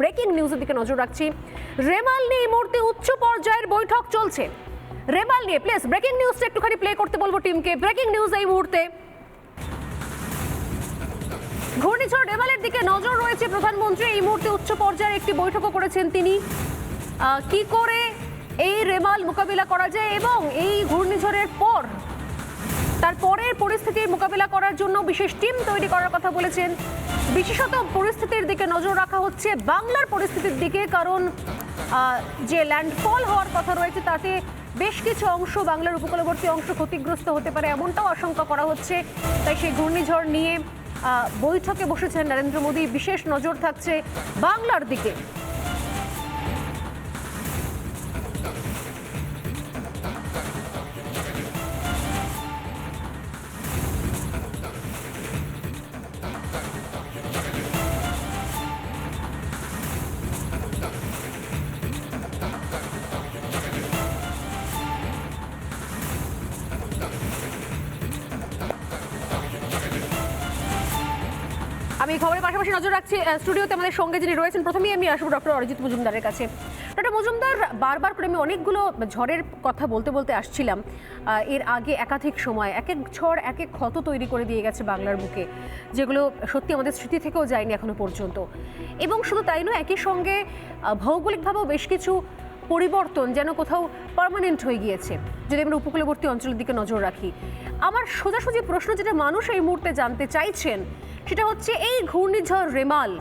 Breaking নিউজের দিকে নজর রাখছি। রেমাল নিয়ে এই মুহূর্তে উচ্চ পর্যায়ের বৈঠক চলছে। রেমাল নিয়ে প্লিজ ব্রেকিং নিউজটা একটুখানি প্লে করতে বলব টিমকে ব্রেকিং নিউজ এই মুহূর্তে। ঘূর্ণিঝড় রেমালের দিকে নজর রয়েছে প্রধানমন্ত্রী। এই মুহূর্তে উচ্চ পর্যায়ের একটি বৈঠকও করেছেন তিনি। কি করে এই রেমাল মোকাবিলা করা যায় এবং এই ঘূর্ণিঝড়ের পর তারপরের পরিস্থিতি মোকাবিলা করার জন্য বিশেষ টিম তৈরি করার কথা বলেছেন। বিশেষত পরিস্থিতির দিকে নজর রাখা হচ্ছে বাংলার পরিস্থিতির দিকে, কারণ যে ল্যান্ডফল হওয়ার কথা রয়েছে, তাতে বেশ কিছু অংশ বাংলার উপকূলবর্তী অংশ ক্ষতিগ্রস্ত হতে পারে এমনটাও আশঙ্কা করা হচ্ছে। তাই সেই ঘূর্ণিঝড় নিয়ে বৈঠকে বসেছেন নরেন্দ্র মোদী। বিশেষ নজর থাকছে বাংলার দিকে। আমি খবরের পাশাপাশি নজর রাখছি স্টুডিওতে আমাদের সঙ্গে যিনি রয়েছেন, প্রথমেই আমি আসব ডক্টর অরিজিৎ মজুমদারের কাছে। ডক্টর মজুমদার, বারবার করে আমি অনেকগুলো ঝড়ের কথা বলতে বলতে আসছিলাম। এর আগে একাধিক সময়, এক এক ঝড়, এক এক ক্ষত তৈরি করে দিয়ে গেছে বাংলার বুকে, যেগুলো সত্যি আমাদের স্মৃতি থেকেও যায়নি এখনও পর্যন্ত। এবং শুধু তাই নয়, একই সঙ্গে ভৌগোলিকভাবেও বেশ কিছু পরিবর্তন যেন কোথাও পার্মানেন্ট হয়ে গিয়েছে। যদি আমরা উপকূলবর্তী অঞ্চলের দিকে নজর রাখি। আমার সোজাসুজি প্রশ্ন যেটা মানুষ এই মুহূর্তে জানতে চাইছেন, সেটা হচ্ছে এই ঘূর্ণিঝড় রেমাল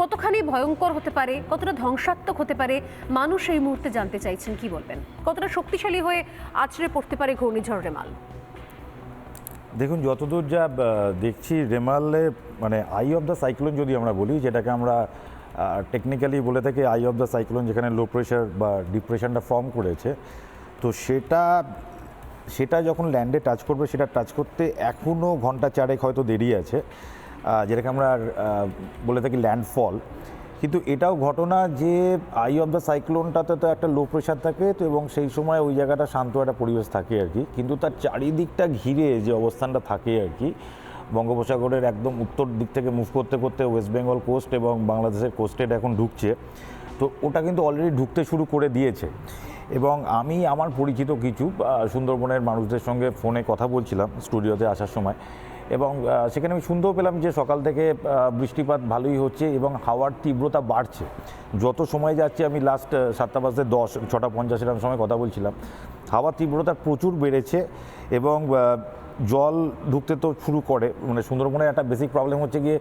কতখানি ভয়ঙ্কর হতে পারে, কতটা ধ্বংসাত্মক হতে পারে, মানুষ এই মুহূর্তে জানতে চাইছেন, কি বলবেন? কতটা শক্তিশালী হয়ে আছড়ে পড়তে পারে ঘূর্ণিঝড় রেমাল? দেখুন, যতদূর যা দেখছি, রেমালে মানে আই অফ দ্য সাইক্লোন যদি আমরা বলি, যেটাকে আমরা টেকনিক্যালি বলে থাকি আই অফ দ্য সাইক্লোন যেখানে লো প্রেশার বা ডিপ্রেশনটা ফর্ম করেছে, তো সেটা সেটা যখন ল্যান্ডে টাচ করবে, সেটা টাচ করতে এখনও ঘণ্টা চারেক হয়তো দেরি আছে যেটাকে আমরা বলে থাকি ল্যান্ডফল কিন্তু এটাও ঘটনা যে আই অফ দ্য সাইক্লোনটাতে তো একটা লো প্রেশার থাকে, তো এবং সেই সময় ওই জায়গাটা শান্ত একটা পরিবেশ থাকে আর কি। কিন্তু তার চারিদিকটা ঘিরে যে অবস্থানটা থাকে আর কি বঙ্গোপসাগরের একদম উত্তর দিক থেকে মুভ করতে করতে ওয়েস্ট বেঙ্গল কোস্ট এবং বাংলাদেশের কোস্টেড এখন ঢুকছে। তো ওটা কিন্তু অলরেডি ঢুকতে শুরু করে দিয়েছে। এবং আমি, আমার পরিচিত কিছু সুন্দরবনের মানুষদের সঙ্গে ফোনে কথা বলছিলাম স্টুডিওতে আসার সময়। এবং সেখানে আমি শুনতেও পেলাম যে সকাল থেকে বৃষ্টিপাত ভালোই হচ্ছে এবং হাওয়ার তীব্রতা বাড়ছে। যত সময় যাচ্ছে, আমি লাস্ট সাতটা বাজতে দশ, ছটা পঞ্চাশ এরকম সময় কথা বলছিলাম। হাওয়ার তীব্রতা প্রচুর বেড়েছে এবং জল ঢুকতে তো শুরু করে মানে সুন্দরবনের একটা বেসিক প্রবলেম হচ্ছে গিয়ে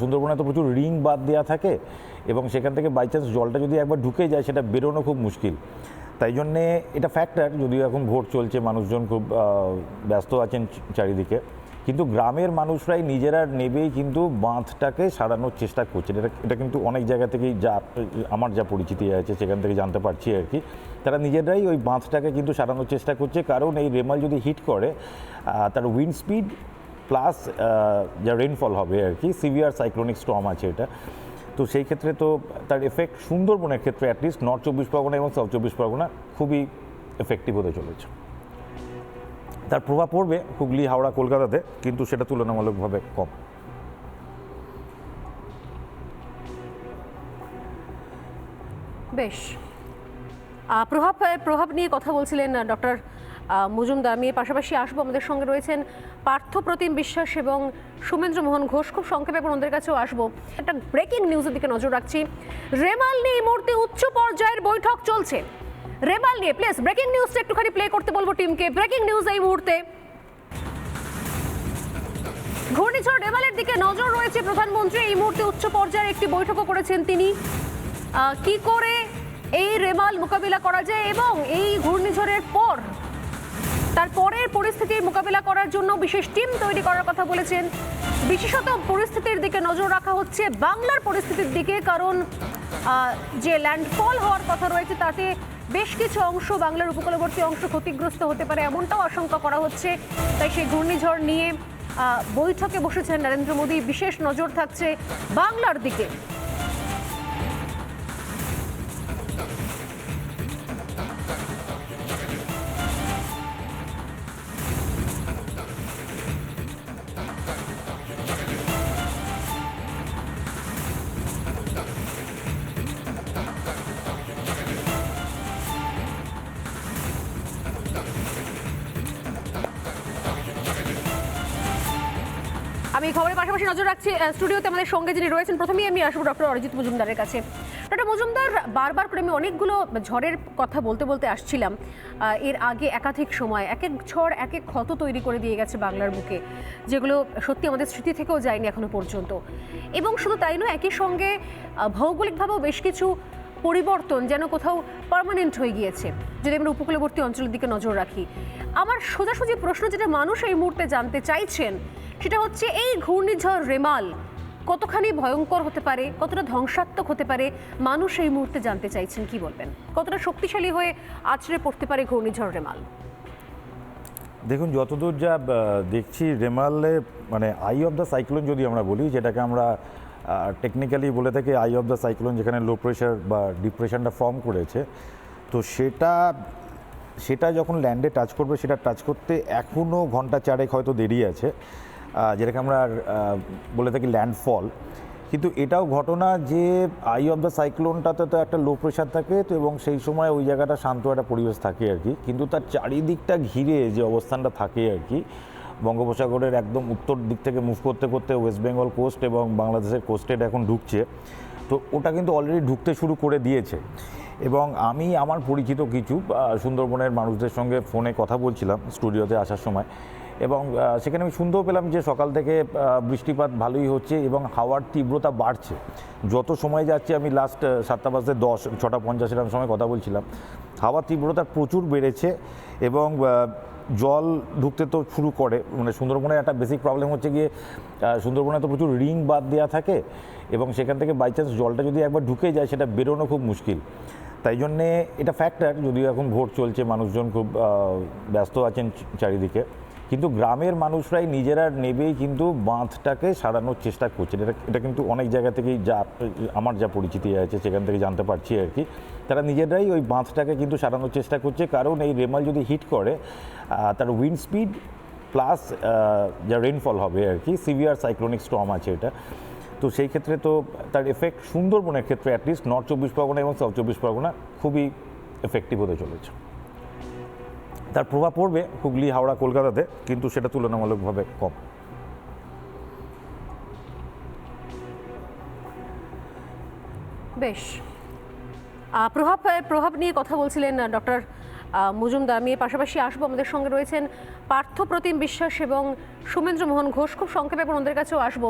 সুন্দরবনে তো প্রচুর রিং বাদ দেওয়া থাকে এবং সেখান থেকে বাই চান্স জলটা যদি একবার ঢুকে যায়, সেটা বেরোনো খুব মুশকিল। তাই জন্যে এটা ফ্যাক্টর যদিও এখন ভোট চলছে, মানুষজন খুব ব্যস্ত আছেন চারিদিকে। কিন্তু গ্রামের মানুষরাই নিজেরা নেবেই কিন্তু বাঁধটাকে সারানোর চেষ্টা করছেন। এটা এটা কিন্তু অনেক জায়গা থেকেই যা, আমার যা পরিচিতি আছে সেখান থেকে জানতে পারছি আর কি। তারা নিজেরাই ওই বাঁধটাকে কিন্তু সারানোর চেষ্টা করছে। কারণ এই রেমাল যদি হিট করে তার উইন্ড স্পিড প্লাস যা রেনফল হবে আর কি সিভিয়ার সাইক্লোনিক স্টর্ম আছে এটা। তো সেই ক্ষেত্রে তো তার এফেক্ট সুন্দরবনের ক্ষেত্রে অ্যাটলিস্ট নর্থ চব্বিশ পরগনা এবং সাউথ চব্বিশ পরগনা খুবই এফেক্টিভ হতে চলেছে। তার প্রভাব পড়বে হুগলি, হাওড়া, কলকাতাতে, কিন্তু সেটা তুলনামূলকভাবে কম। বেশ। প্রভাব প্রভাব নিয়ে কথা বলছিলেন ডক্টর মজুমদার। আমি পাশাপাশি আসব। আমাদের সঙ্গে রয়েছেন পার্থ প্রতিম বিশ্বাস এবং সুমেন্দ্র মোহন ঘোষ। খুব সংক্ষেপে এবং ওদের কাছেও আসব। একটা ব্রেকিং নিউজের দিকে নজর রাখছি। রেমাল নিয়ে এই মুহূর্তে উচ্চ পর্যায়ের বৈঠক চলছে। রেমাল নিয়ে প্লিজ ব্রেকিং নিউজটা একটুখানি প্লে করতে বলব টিমকে ব্রেকিং নিউজ এই মুহূর্তে। ঘূর্ণিঝড় রেমালের দিকে নজর রয়েছে প্রধানমন্ত্রী। এই মুহূর্তে উচ্চ পর্যায়ের একটি বৈঠকও করেছেন তিনি। কি করে এই রেমাল মোকাবিলা করা যায় এবং এই ঘূর্ণিঝড়ের পর তারপরের পরিস্থিতির মোকাবিলা করার জন্য বিশেষ টিম তৈরি করার কথা বলেছেন। বিশেষত পরিস্থিতির দিকে নজর রাখা হচ্ছে বাংলার পরিস্থিতির দিকে, কারণ যে ল্যান্ডফল হওয়ার কথা রয়েছে তাতে বেশ কিছু অংশ বাংলার উপকূলবর্তী অংশ ক্ষতিগ্রস্ত হতে পারে, এমনটাও আশঙ্কা করা হচ্ছে। তাই সেই ঘূর্ণিঝড় নিয়ে বৈঠকে বসেছেন নরেন্দ্র মোদী। বিশেষ নজর থাকছে বাংলার দিকে। আমি খবরের পাশাপাশি নজর রাখছি স্টুডিওতে আমাদের সঙ্গে যিনি রয়েছেন, প্রথমেই আমি আসব ডক্টর অরিজিৎ মজুমদারের কাছে। ডক্টর মজুমদার, বারবার করে আমি অনেকগুলো ঝড়ের কথা বলতে বলতে আসছিলাম এর আগে একাধিক সময়, এক এক ঝড়, এক এক ক্ষত তৈরি করে দিয়ে গেছে বাংলার বুকে, যেগুলো সত্যি আমাদের স্মৃতি থেকেও যায়নি এখনও পর্যন্ত। এবং শুধু তাই নয়, একই সঙ্গে ভৌগোলিকভাবেও বেশ কিছু পরিবর্তন যেন কোথাও পার্মানেন্ট হয়ে গিয়েছে। যদি আমরা উপকূলবর্তী অঞ্চলের দিকে নজর রাখি, আমার সোজাসুজি প্রশ্ন যেটা মানুষ এই মুহূর্তে জানতে চাইছেন, সেটা হচ্ছে এই ঘূর্ণিঝড় রেমাল কতখানি ভয়ঙ্কর হতে পারে, কতটা ধ্বংসাত্মক হতে পারে, মানুষ এই মুহূর্তে জানতে চাইছেন, কি বলবেন? কতটা শক্তিশালী হয়ে আছড়ে পড়তে পারে ঘূর্ণিঝড় রেমাল? দেখুন, যতদূর যা দেখছি, রেমালে মানে আই অফ দ্য সাইক্লোন যদি আমরা বলি, যেটাকে আমরা টেকনিক্যালি বলে থাকি আই অফ দ্য সাইক্লোন যেখানে লো প্রেশার বা ডিপ্রেশনটা ফর্ম করেছে। তো সেটা সেটা যখন ল্যান্ডে টাচ করবে, সেটা টাচ করতে এখনও ঘণ্টা চারেক হয়তো দেরি আছে। যেটাকে আমরা বলে থাকি ল্যান্ডফল কিন্তু এটাও ঘটনা যে আই অফ দ্য সাইক্লোনটাতে তো একটা লো প্রেশার থাকে, তো এবং সেই সময় ওই জায়গাটা শান্ত একটা পরিবেশ থাকে আর কি। কিন্তু তার চারিদিকটা ঘিরে যে অবস্থানটা থাকে আর কি বঙ্গোপসাগরের একদম উত্তর দিক থেকে মুভ করতে করতে ওয়েস্ট বেঙ্গল কোস্ট এবং বাংলাদেশের কোস্টেড এখন ঢুকছে। তো ওটা কিন্তু অলরেডি ঢুকতে শুরু করে দিয়েছে। এবং আমি, আমার পরিচিত কিছু সুন্দরবনের মানুষদের সঙ্গে ফোনে কথা বলছিলাম স্টুডিওতে আসার সময়। এবং সেখানে আমি শুনতেও পেলাম যে সকাল থেকে বৃষ্টিপাত ভালোই হচ্ছে এবং হাওয়ার তীব্রতা বাড়ছে। যত সময় যাচ্ছে, আমি লাস্ট সাতটা বাজতে দশ, ছটা পঞ্চাশ এরকম সময় কথা বলছিলাম। হাওয়ার তীব্রতা প্রচুর বেড়েছে এবং জল ঢুকতে তো শুরু করে মানে সুন্দরবনের একটা বেসিক প্রবলেম হচ্ছে গিয়ে সুন্দরবনে তো প্রচুর রিং বাদ দেওয়া থাকে এবং সেখান থেকে বাই চান্স জলটা যদি একবার ঢুকে যায়, সেটা বেরোনো খুব মুশকিল। তাই জন্যে এটা ফ্যাক্টর যদিও এখন ভোট চলছে, মানুষজন খুব ব্যস্ত আছেন চারিদিকে। কিন্তু গ্রামের মানুষরাই নিজেরা নেবেই কিন্তু বাঁধটাকে সারানোর চেষ্টা করছেন। এটা এটা কিন্তু অনেক জায়গা থেকেই যা আমার যা পরিচিতি আছে, সেখান থেকে জানতে পারছি আর কি। তারা নিজেরাই ওই বাঁধটাকে কিন্তু সারানোর চেষ্টা করছে। কারণ এই রেমাল যদি হিট করে তার উইন্ড স্পিড প্লাস যা রেনফল হবে আর কি সিভিয়ার সাইক্লোনিক স্টর্ম আছে এটা। তো সেই ক্ষেত্রে তো তার এফেক্ট সুন্দরবনের ক্ষেত্রে অ্যাটলিস্ট নর্থ চব্বিশ পরগনা এবং সাউথ চব্বিশ পরগনা খুবই এফেক্টিভ হতে চলেছে। তার প্রভাব পড়বে হুগলি, হাওড়া, কলকাতাতে, কিন্তু সেটা তুলনামূলকভাবে কম। বেশ। প্রভাব প্রভাব নিয়ে কথা বলছিলেন ডক্টর মজুমদার। আমি পাশাপাশি আসব। আমাদের সঙ্গে রয়েছেন পার্থ প্রতিম বিশ্বাস এবং সুমেন্দ্র মোহন ঘোষ। খুব সংক্ষেপে ওদের কাছেও আসব।